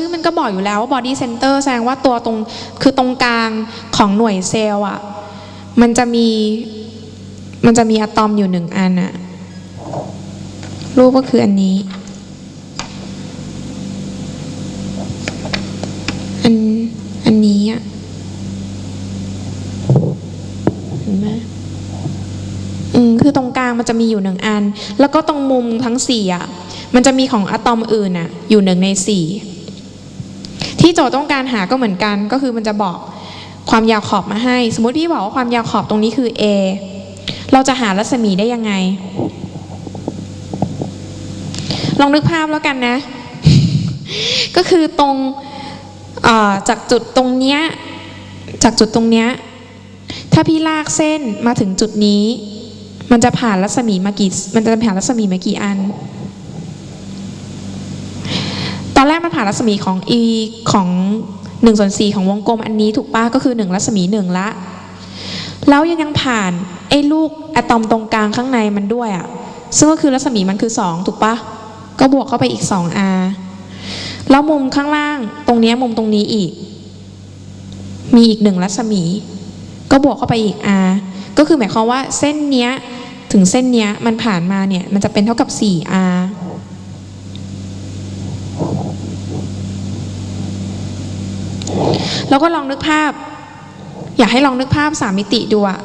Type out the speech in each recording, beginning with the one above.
ชื่อมันก็บอกอยู่แล้วว่า body center แสดงว่าตัวตรงคือตรงกลางของหน่วยเซลล์อะมันจะมีมันจะมีอะตอมอยู่หนึ่งอันอะรูปก็คืออันนี้ อันอันนี้อะเห็นไหมอืมคือตรงกลางมันจะมีอยู่หนึ่งอัน แล้วก็ตรงมุมทั้งสี่อะมันจะมีของอะตอมอื่นอะอยู่หนึ่งในสี่ ที่โจทย์ต้องการหาก็เหมือนกัน ก็คือมันจะบอกความยาวขอบมาให้ สมมติพี่บอกว่าความยาวขอบตรงนี้คือ a เราจะหารัศมีได้ยังไง ลองนึกภาพแล้วกันนะ ก็คือตรงจากจุดตรงเนี้ยจากจุดตรงเนี้ยถ้าพี่ลากเส้นมาถึงจุดนี้ มันจะผ่านรัศมีมากี่มันจะผ่านรัศมีมากี่อัน ผ่านรัศมีของ e ของ1ส่วน4ของวงกลมอันนี้ถูกปะก็คือ 1 รัศมี 1 ละ แล้วยังยังผ่านไอ้ลูกอะตอมตรงกลางข้างในมันด้วยอะ่ะซึ่งก็คือรัศมีมันคือ 2 ถูกปะก็บวกเข้าไปอีก 2r แล้วมุมข้างล่างตรงนี้มุมตรงนี้อีก มีอีกหนึ่งรัศมี ก็บวกเข้าไปอีก r ก็คือหมายความว่าเส้นเนี้ยถึงเส้นเนี้ยมันผ่านมาเนี่ยมันจะเป็นเท่ากับ 4r แล้วก็ลองนึกภาพ อยากให้ลองนึกภาพสามมิติดูอะ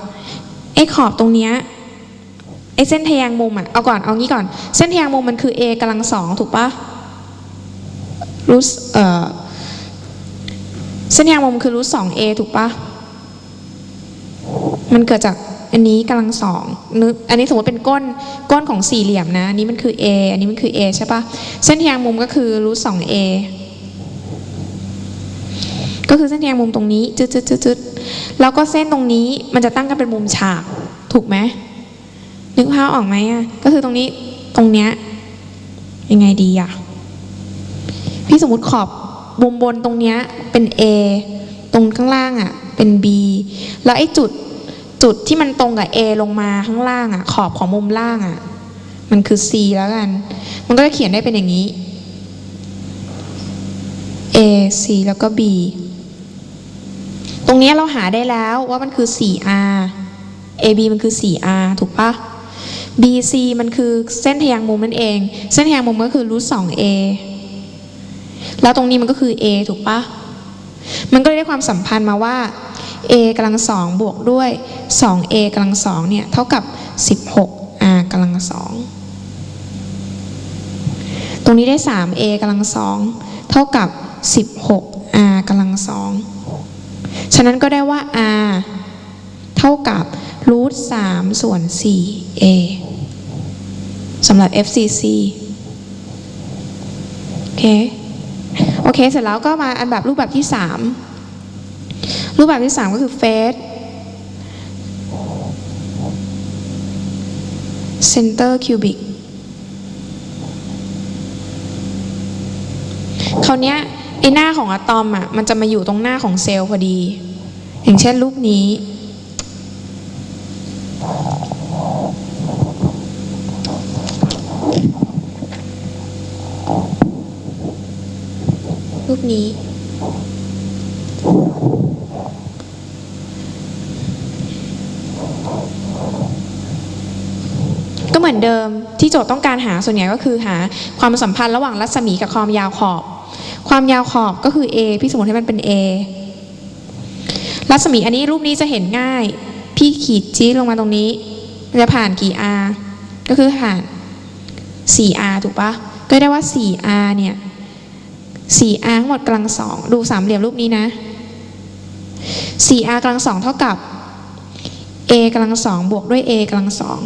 ไอ้ขอบตรงเนี้ยไอ้เส้นทะแยงมุมอะเอาก่อนเอางี้ก่อน เส้นทะแยงมุมมันคือ a กำลังสองถูกปะรูทเอ่อเส้นทะแยงมุมคือรูทสอง a ถูกปะมันเกิดจากอันนี้กำลังสองนึกอันนี้สมมติเป็นก้นก้นของสี่เหลี่ยมนะอันนี้มันคือ a อันนี้มันคือ a ใช่ปะเส้นทะแยงมุมก็คือรูทสอง a ก็คือเส้นแยงมุมตรงนี้จืดจืดจืดจืดแล้วก็เส้นตรงนี้มันจะตั้งกันเป็นมุมฉาก ถูกไหมนึกภาพออกไหมอะ ก็คือตรงนี้ตรงเนี้ยยังไงดีอะ พี่สมมติขอบมุมบนตรงเนี้ยเป็น A ตรงข้างล่างอะ เป็น B แล้วไอ้จุดจุดที่มันตรงกับ A ลงมาข้างล่างอะ ขอบของมุมล่างอะ มันคือ C แล้วกัน มันก็จะเขียนได้เป็นอย่างนี้ A C แล้วก็ B ตรงนี้เราหาได้แล้วว่ามันคือ 4R AB มันคือ 4R ถูกปะ BC มันคือเส้นทะแยงมุมนั่นเอง เส้นทะแยงมุมก็คือรูท 2A แล้วตรงนี้มันก็คือ A ถูกปะ มันก็ได้ความสัมพันธ์มาว่า A กำลังสองบวกด้วย 2A กำลังสองเนี่ยเท่ากับ 16R กำลังสองตรงนี้ได้ 3A กำลังสองเท่ากับ 16R กำลังสอง ฉะนั้นก็ได้ว่า r เท่ากับรูท3ส่วน 4a สำหรับ FCC โอเค โอเค เสร็จแล้วก็มาอันแบบรูปแบบที่ 3 รูปแบบที่ 3 ก็คือ face center cubic คราวเนี้ย ไอหน้าของอะตอมอะมันจะมาอยู่ตรงหน้าของเซลล์พอดี อย่างเช่นรูปนี้ รูปนี้ ก็เหมือนเดิมที่โจทย์ต้องการหาส่วนใหญ่ก็คือหาความสัมพันธ์ระหว่างรัศมีกับความยาวขอบ ความยาวขอบก็คือ a พี่สมมติให้มันเป็น a รัศมีอันนี้รูปนี้จะเห็นง่าย พี่ขีดจี้ลงมาตรงนี้มันจะผ่านกี่ r ก็คือผ่าน 4r ถูกปะก็ได้ว่า 4r เนี่ย 4r ทั้งหมดกำลังสองดูสามเหลี่ยมรูปนี้นะ 4r กำลังสองเท่ากับ a กำลังสองบวกด้วย a กำลังสอง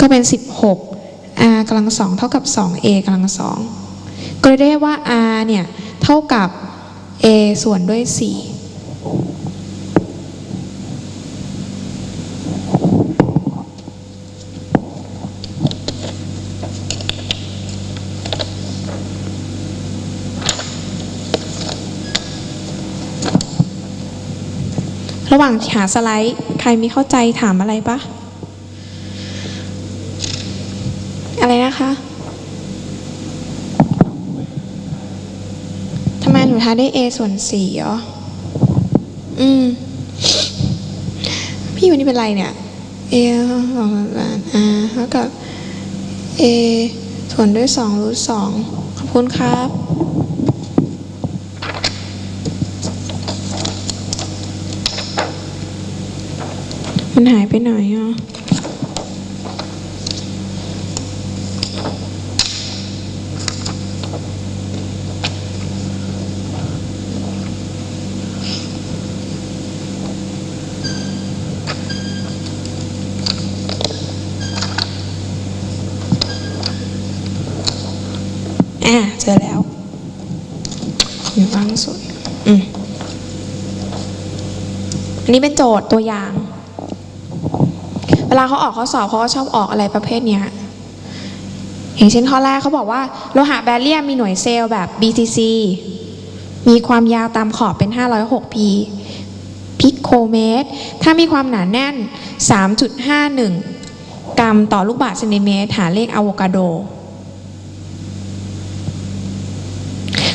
ก็เป็น 16 r กำลังสองเท่ากับ 2a กำลังสอง ก็เลยได้ว่า r เนี่ยเท่ากับ a ส่วนด้วย 4 ระหว่างหาสไลด์ ใครมีเข้าใจถามอะไรปะอะไรนะคะ ห นูทายได้ a ส่วนสี่เหรอ อืม พี่วันนี้เป็นไรเนี่ย a สองส่วนแปด r เท่ากับ a ส่วนด้วยสองรูทสองขอบคุณครับมันหายไปไหนอะ อ่าเจอแล้ว อยู่ล่างสุดอืมอันนี้เป็นโจทย์ตัวอย่าง เวลาเขาออกข้อสอบเขาก็ชอบออกอะไรประเภทเนี้ยอย่างเช่นข้อแรกเขาบอกว่าโลหะแบเรียมมีหน่วยเซลล์แบบ BTC มีความยาวตามขอบเป็น 506 p พิโคเมตร ถ้ามีความหนาแน่น 3.51 กรัมต่อลูกบาศก์เซนติเมตร หาเลขอะโวคาโด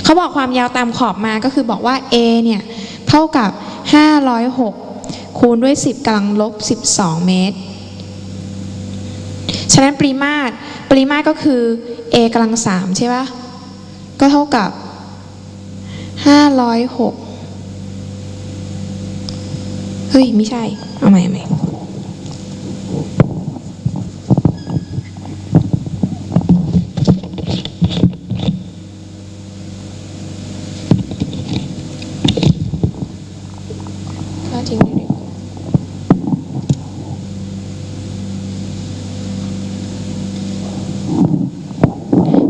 เขาบอกความยาวตามขอบมาก็คือบอกว่า A เนี่ยเท่ากับ 506 คูณด้วย 10กำลังลบ 12 เมตร ฉะนั้นปริมาตรปริมาตรก็คือ A กำลัง3ใช่ปะก็เท่ากับ 506 เฮ้ย ไม่ใช่ เอาใหม่เอาใหม่ ถ้าทิ้งเด็ก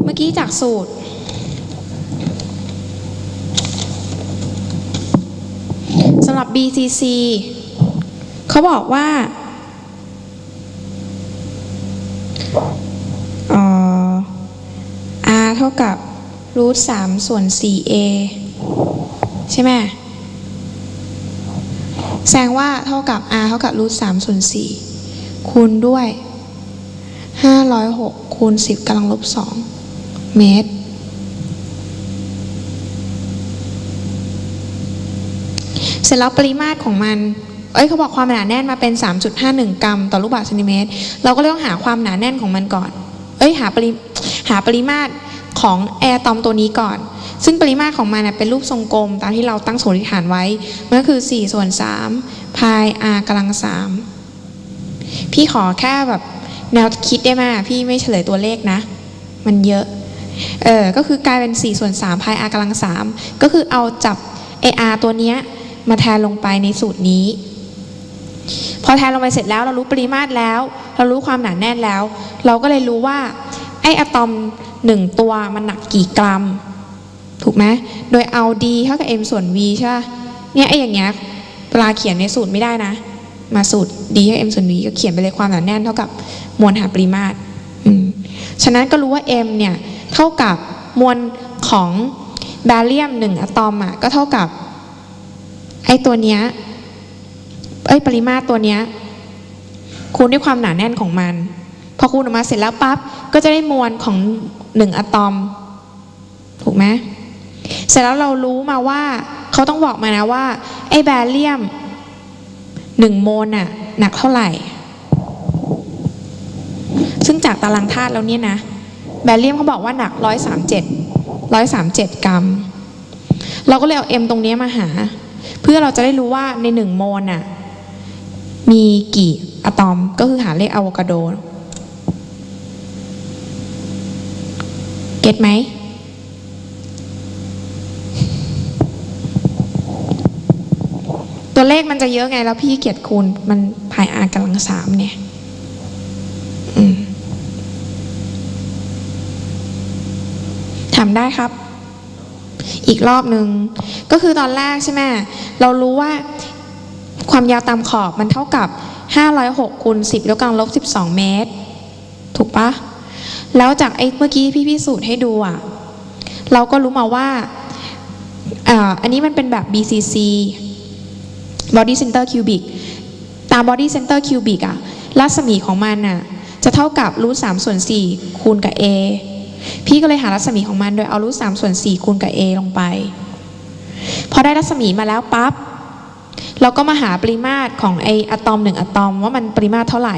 เมื่อ กี้จากสูตร สำหรับ BCC เขาบอกว่าอ่อ R เท่ากับรูทสามส่วน 4A ใช่ไหมแสดงว่าเท่ากับ r เท่ากับรูทสามส่วนสี่คูณด้วยห้าร้อยหกคูณสิบกำลังลบสอง เมตร เสร็จแล้วปริมาตรของมัน เอ้ยเขาบอกความหนาแน่นมาเป็น 3.51 กรัม ต่อลูกบาศก์เซนติเมตร เราก็เลยต้องหาความหนาแน่นของมันก่อน เอ้ยหาปริหาปริมาตรของแอร์ตอมตัวนี้ก่อน ซึ่งปริมาตรของมันเป็นรูปทรงกลม ตามที่เราตั้งสมมติฐานไว้ มันก็คือ 4 ส่วน 3 พาย r กำลัง 3 พี่ขอแค่แบบแนวคิดได้ไหมพี่ไม่เฉลยตัวเลขนะ มันเยอะ เออก็คือกลายเป็น4ส่วน3พาย r กำลัง 3 ก็คือเอาจับ ar ตัวเนี้ยมาแทนลงไปในสูตรนี้ พอแทนลงไปเสร็จแล้วเรารู้ปริมาตรแล้ว เรารู้ความหนาแน่นแล้ว เราก็เลยรู้ว่าไออะตอมหนึ่งตัวมันหนักกี่กรัม ถูกไหมโดยเอา d เท่ากับ m ส่วน v ใช่ปะเนี่ยไออย่างเงี้ยเวลาเขียนในสูตรไม่ได้นะ มาสูตร d เท่ากับ m ส่วน v ก็เขียนไปเลยความหนาแน่นเท่ากับมวลหารปริมาตรอืมฉะนั้นก็รู้ว่า m เนี่ย ท่ากับมวลของแบเรียมหนึ่งอะตอมอะก็เท่ากับไอตัวเนี้ยเอ้ยปริมาตรตัวเนี้ยคูณด้วยความหนาแน่นของมัน พอคูณออกมาเสร็จแล้วปั๊บก็จะได้มวลของหนึ่งอะตอม ถูกไหมเสร็จแล้วเรารู้มาว่าเขาต้องบอกมานะว่า ไอแบเรียมหนึ่งโมลน่ะหนักเท่าไหร่ ซึ่งจากตารางธาตุแล้วเนี่ยนะ แบเรียมเขาบอกว่าหนักร้อยสามเจ็ดร้อยสามเจ็ดกรัม เราก็เลยเอา m ตรงนี้มาหา เพื่อเราจะได้รู้ว่าในหนึ่งโมลน่ะมีกี่อะตอมก็คือหาเลขอะโวคาโด เก็ตไหม ตัวเลขมันจะเยอะไงแล้วพี่เกียรติคูณมันพายอากำลังสามเนี่ย อืมทำได้ครับ อีกรอบหนึ่งก็คือตอนแรกใช่ไหมเรารู้ว่าความยาวตามขอบมันเท่ากับ 506คูณ10ยกกำลังลบ12 เมตร ถูกปะแล้วจากไอ้เมื่อกี้พี่พิสูจน์ให้ดูอะเราก็รู้มาว่าอ่าอันนี้มันเป็นแบบ BCC body center cubic ตาม body center cubic อะรัศมีของมันอะจะเท่ากับรูทสามส่วนสี่คูณกับ a พี่ก็เลยหารัศมีของมันโดยเอารูทสามส่วนสี่คูณกับ a ลงไป พอได้รัศมีมาแล้วปั๊บเราก็มาหาปริมาตรของไออะตอมหนึ่งอะตอมว่ามันปริมาตรเท่าไหร่